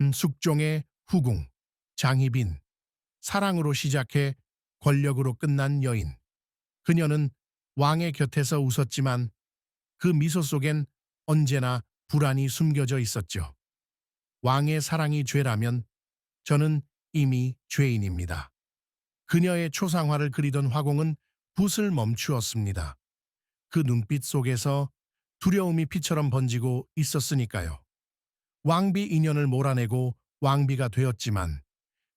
음, 숙종의 후궁, 장희빈, 사랑으로 시작해 권력으로 끝난 여인. 그녀는 왕의 곁에서 웃었지만 그 미소 속엔 언제나 불안이 숨겨져 있었죠. 왕의 사랑이 죄라면 저는 이미 죄인입니다. 그녀의 초상화를 그리던 화공은 붓을 멈추었습니다. 그 눈빛 속에서 두려움이 피처럼 번지고 있었으니까요. 왕비 인연을 몰아내고 왕비가 되었지만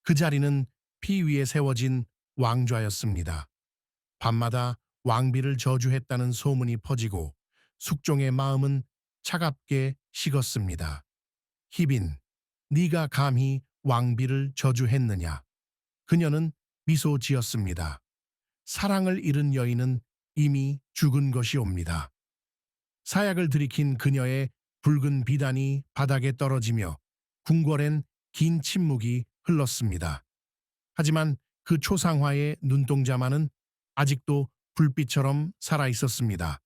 그 자리는 피 위에 세워진 왕좌였습니다. 밤마다 왕비를 저주했다는 소문이 퍼지고 숙종의 마음은 차갑게 식었습니다. 희빈, 네가 감히 왕비를 저주했느냐? 그녀는 미소 지었습니다. 사랑을 잃은 여인은 이미 죽은 것이옵니다. 사약을 들이킨 그녀의 붉은 비단이 바닥에 떨어지며 궁궐엔 긴 침묵이 흘렀습니다. 하지만 그 초상화의 눈동자만은 아직도 불빛처럼 살아 있었습니다.